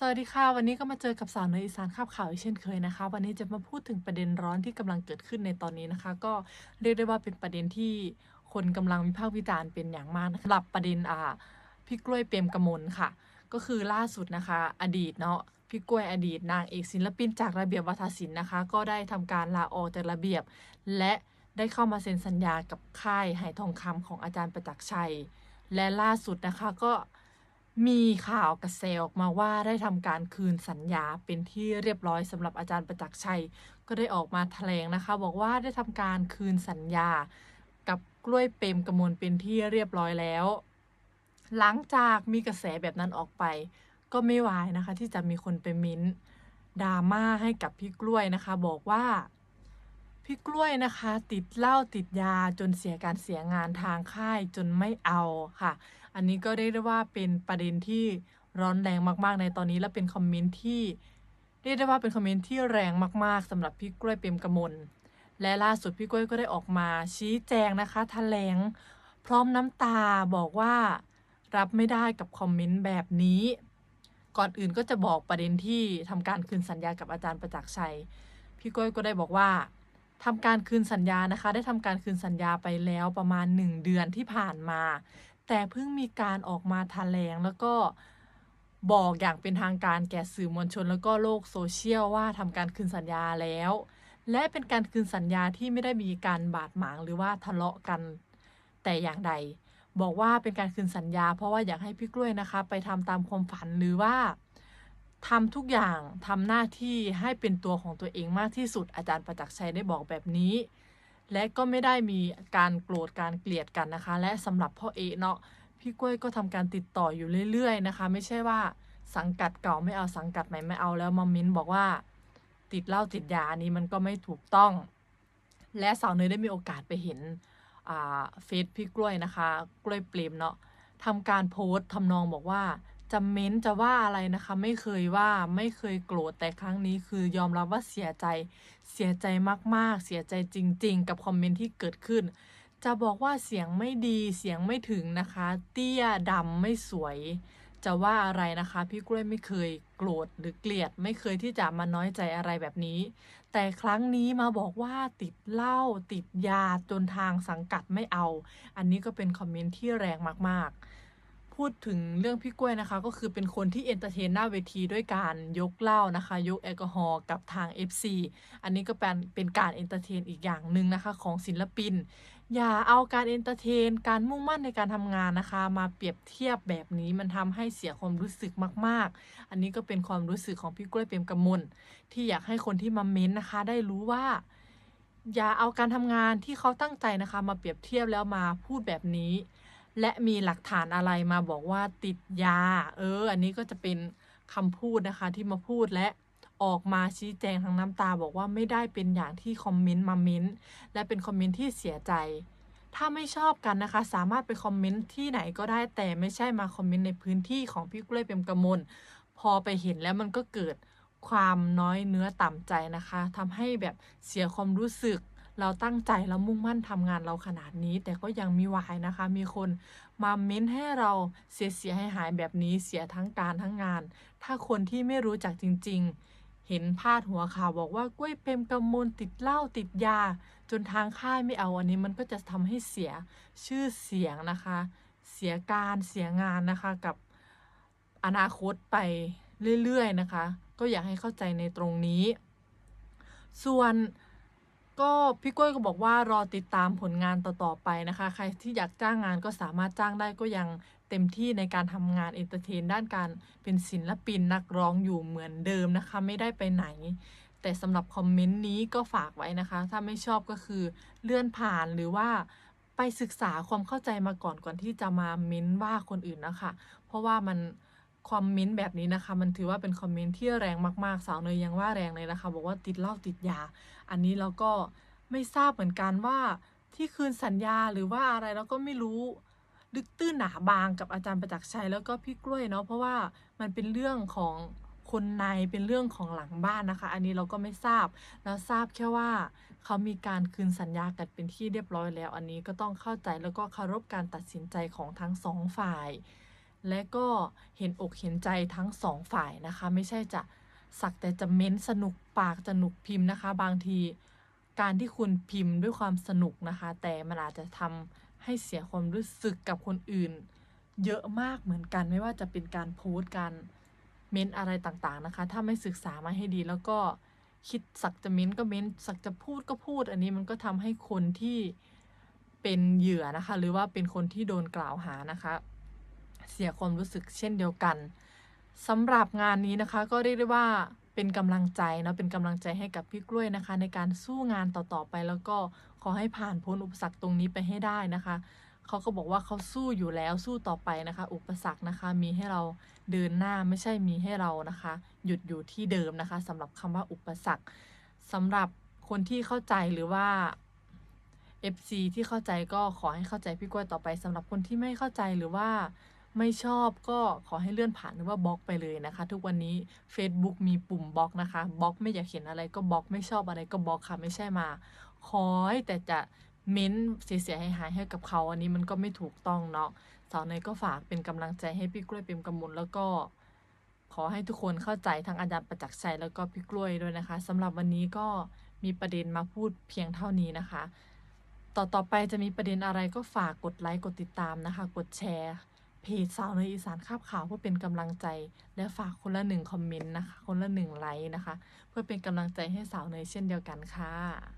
สวัสดีค่ะ วันนี้ก็มาเจอกับสาวเนยอีสานคาบข่าวอีกเช่นเคยนะคะ วันนี้จะมาพูดถึงประเด็นร้อนที่กำลังเกิดขึ้นในตอนนี้นะคะ ก็เรียกได้ว่าเป็นประเด็นที่คนกำลังวิพากษ์วิจารณ์เป็นอย่างมากสำหรับประเด็นอ่าพี่กล้วยเปรมกมลค่ะ ก็คือล่าสุดนะคะ อดีตเนาะพี่กล้วยอดีตนางเอกศิลปินจากระเบียบวัฒนศิลป์นะคะ ก็ได้ทำการลาออกจากระเบียบ และได้เข้ามาเซ็นสัญญากับค่ายไหทองคำของอาจารย์ประจักษ์ชัย และล่าสุดนะคะก็ มีข่าวกระแสออกมาว่าได้ทำการคืนสัญญาเป็นที่เรียบร้อยสำหรับอาจารย์ประจักษ์ชัย ก็ได้ออกมาแถลงนะคะ บอกว่าได้ทำการคืนสัญญา กับกล้วยเปรมกมลเป็นที่เรียบร้อยแล้ว หลังจากมีกระแสแบบนั้นออกไป ก็ไม่วายนะคะ ที่จะมีคนไปมิ้นดราม่าให้กับพี่กล้วยนะคะ บอกว่า พี่กล้วยนะคะ ติดเหล้าติดยาจนเสียการเสียงานทางค่ายจนไม่เอาค่ะ อันนี้ก็เรียกได้ว่าเป็นประเด็นที่ร้อนแรงมากๆ ในตอนนี้และเป็นคอมเมนต์ที่เรียกได้ว่าเป็นคอมเมนต์ที่แรงมากๆสำหรับพี่กล้วยเปรมกมลและล่าสุดพี่กล้วยก็ได้ออกมาชี้แจงนะคะแถลงพร้อมน้ำตาบอกว่ารับไม่ได้กับคอมเมนต์แบบนี้ ก่อนอื่นก็จะบอกประเด็นที่ทำการคืนสัญญากับอาจารย์ประจักษ์ชัย พี่ก้อยก็ได้บอกว่า ทำการคืนสัญญานะคะ ได้ทำการคืนสัญญาไปแล้วประมาณ 1 เดือนที่ผ่านมา แต่เพิ่งมีการออกมาแถลงแล้วก็บอกอย่างเป็นทางการแก่สื่อมวลชน แล้วก็โลกโซเชียลว่าทำการคืนสัญญาแล้ว และเป็นการคืนสัญญาที่ไม่ได้มีการบาดหมางหรือว่าทะเลาะกันแต่อย่างใด บอกว่าเป็นการคืนสัญญา เพราะว่าอยากให้พี่กล้วยนะคะ ไปทำตามความฝันหรือว่า ทำทุกอย่างทำหน้าที่ให้เป็นตัวของตัวเองมากที่สุดอาจารย์ประจักษ์ชัยได้บอกแบบนี้ และก็ไม่ได้มีการโกรธการเกลียดกันนะคะ และสำหรับพ่อเอเนาะพี่กล้วยก็ทำการติดต่ออยู่เรื่อยๆนะคะ ไม่ใช่ว่าสังกัดเก่าไม่เอาสังกัดใหม่ไม่เอาแล้วมามิ้นบอกว่า ติดเหล้าติดยาอันนี้มันก็ไม่ถูกต้อง และสาวเนยได้มีโอกาสไปเห็นเฟซพี่กล้วยนะคะ กล้วยเปรมเนาะทำการโพสต์ทำนองบอกว่า จะเม้นจะว่าอะไรนะคะ ไม่เคยว่าไม่เคยโกรธแต่ครั้งนี้คือยอมรับว่าเสียใจ เสียใจมากๆ เสียใจจริง ๆ กับคอมเมนต์ที่เกิดขึ้น จะบอกว่าเสียงไม่ดีเสียงไม่ถึงนะคะ เตี้ยดำไม่สวย จะว่าอะไรนะคะ พี่กล้วยไม่เคยโกรธหรือเกลียด ไม่เคยที่จะมาน้อยใจอะไรแบบนี้ แต่ครั้งนี้มาบอกว่าติดเหล้าติดยาจนทางสังกัดไม่เอา อันนี้ก็เป็นคอมเมนต์ที่แรงมากๆ พูดถึงเรื่องพี่กล้วยนะคะ ก็คือเป็นคนที่เอนเตอร์เทนหน้าเวทีด้วยการยกเหล้านะคะ ยกแอลกอฮอล์กับทาง FC อันนี้ก็เป็นเป็นการเอนเตอร์เทนอีกอย่างหนึ่งนะคะ ของศิลปิน อย่าเอาการเอนเตอร์เทน การมุ่งมั่นในการทำงานนะคะ มาเปรียบเทียบแบบนี้มันทำให้เสียความรู้สึกมาก ๆ อันนี้ก็เป็นความรู้สึกของพี่กล้วยเปรมกมลที่อยากให้คนที่มาเม้นนะคะ ได้รู้ว่าอย่าเอาการทำงานที่เขาตั้งใจนะคะ มาเปรียบเทียบแล้วมาพูดแบบนี้ และมีหลักฐานอะไรมาบอกว่าติดยา เออ อันนี้ก็จะเป็นคำพูดนะคะที่มาพูดและออกมาชี้แจงทางน้ำตาบอกว่าไม่ได้เป็นอย่างที่คอมเมนต์มาเม้นต์และเป็นคอมเมนต์ที่เสียใจ ถ้าไม่ชอบกันนะคะ สามารถไปคอมเมนต์ที่ไหนก็ได้แต่ไม่ใช่มาคอมเมนต์ในพื้นที่ของพี่กล้วยเปรมกมลพอไปเห็นแล้วมันก็เกิดความน้อยเนื้อต่ำใจนะคะทำให้แบบเสียความรู้สึก เราตั้งใจแล้วมุ่งมั่นทำงานเราขนาดนี้ แต่ก็ยังมีวายนะคะ มีคนมาเม้นให้เราเสียเสียหายหายแบบนี้เสียทั้งการทั้งงาน ถ้าคนที่ไม่รู้จักจริง ๆ เห็นพาดหัวข่าวบอกว่ากล้วยเปรมกำมลติดเหล้าติดยา จนทางค่ายไม่เอาอันนี้มันก็จะทำให้เสียชื่อเสียงนะคะ เสียการเสียงานนะคะกับอนาคตไปเรื่อยๆนะคะ ก็อยากให้เข้าใจในตรงนี้ ส่วน ก็พี่กล้วยก็บอกว่ารอติดตามผลงานต่อๆไปนะคะ ใครที่อยากจ้างงานก็สามารถจ้างได้ก็ยังเต็มที่ในการทำงานเอนเตอร์เทนด้านการเป็นศิลปินนักร้องอยู่เหมือนเดิมนะคะ ไม่ได้ไปไหน แต่สำหรับคอมเมนต์นี้ก็ฝากไว้นะคะ ถ้าไม่ชอบก็คือเลื่อนผ่านหรือว่าไปศึกษาความเข้าใจมาก่อนก่อนที่จะมาเม้นว่าคนอื่นนะคะ เพราะว่ามัน คอมเมนต์แบบนี้นะคะ มันถือว่าเป็นคอมเมนต์ที่แรงมากๆ สาวเนยยังว่าแรงเลยนะคะ บอกว่าติดเหล้าติดยา อันนี้เราก็ไม่ทราบเหมือนกันว่าที่คืนสัญญาหรือว่าอะไรเราก็ไม่รู้ลึกตื้นหนาบางกับอาจารย์ประจักษ์ชัยแล้วก็พี่กล้วยเนาะเพราะว่ามันเป็นเรื่องของคนในเป็นเรื่องของหลังบ้านนะคะ อันนี้เราก็ไม่ทราบเราทราบแค่ว่าเขามีการคืนสัญญากันเป็นที่เรียบร้อยแล้ว อันนี้ก็ต้องเข้าใจแล้วก็เคารพการตัดสินใจของทั้งสองฝ่าย และก็เห็นอกเห็นใจทั้งสองฝ่ายนะคะ ไม่ใช่จะสักแต่จะเม้นสนุกปากสนุกพิมพ์นะคะ บางทีการที่คุณพิมพ์ด้วยความสนุกนะคะ แต่มันอาจจะทำให้เสียความรู้สึกกับคนอื่น เยอะมากเหมือนกันไม่ว่าจะเป็นการโพสต์การเม้นอะไรต่างๆนะคะ ถ้าไม่ศึกษามาให้ดีแล้วก็คิดสักจะเม้นก็เม้นสักจะพูดก็พูด อันนี้มันก็ทำให้คนที่เป็นเหยื่อนะคะ หรือว่าเป็นคนที่โดนกล่าวหานะคะ เสียความรู้สึกเช่นเดียวกันสำหรับงานนี้นะคะก็เรียกได้ว่าเป็นกำลังใจเนาะเป็นกำลังใจให้กับพี่กล้วยนะคะ ในการสู้งานต่อๆไปแล้วก็ขอให้ผ่านพ้นอุปสรรคตรงนี้ไปให้ได้นะคะเขาก็บอกว่าเขาสู้อยู่แล้วสู้ต่อไปนะคะ อุปสรรคนะคะมีให้เราเดินหน้าไม่ใช่มีให้เรานะคะ หยุดอยู่ที่เดิมนะคะสำหรับคำว่าอุปสรรคสำหรับคนที่เข้าใจหรือว่า FC ที่เข้าใจก็ขอให้เข้าใจพี่กล้วยต่อไปสำหรับคนที่ไม่เข้าใจหรือว่า ไม่ชอบก็ขอให้เลื่อนผ่านหรือว่าบล็อกไปเลยนะคะ ทุกวันนี้ Facebook มีปุ่มบล็อกนะคะบล็อกไม่อยากเห็นอะไรก็บล็อกไม่ชอบอะไรก็บล็อกค่ะไม่ใช่มา คอยแต่จะเม้นเสียหายหายให้กับเขาอันนี้มันก็ไม่ถูกต้องเนาะสาวเนยก็ฝากเป็นกำลังใจให้พี่กล้วยเป็นกำมลแล้วก็ ขอให้ทุกคนเข้าใจทั้งอาจารย์ประจักษ์ชัยแล้วก็พี่กล้วยด้วยนะคะสำหรับวันนี้ก็มีประเด็นมาพูดเพียงเท่านี้นะคะ ต่อต่อไปจะมีประเด็นอะไรก็ฝากกดไลค์กดติดตามนะคะ กดแชร์ เพจสาวในอีสานคาบข่าวเพื่อเป็นกำลังใจ และฝากคนละหนึ่งคอมเมนต์นะคะ คนละหนึ่งไลค์นะคะ เพื่อเป็นกำลังใจให้สาวในเช่นเดียวกันค่ะ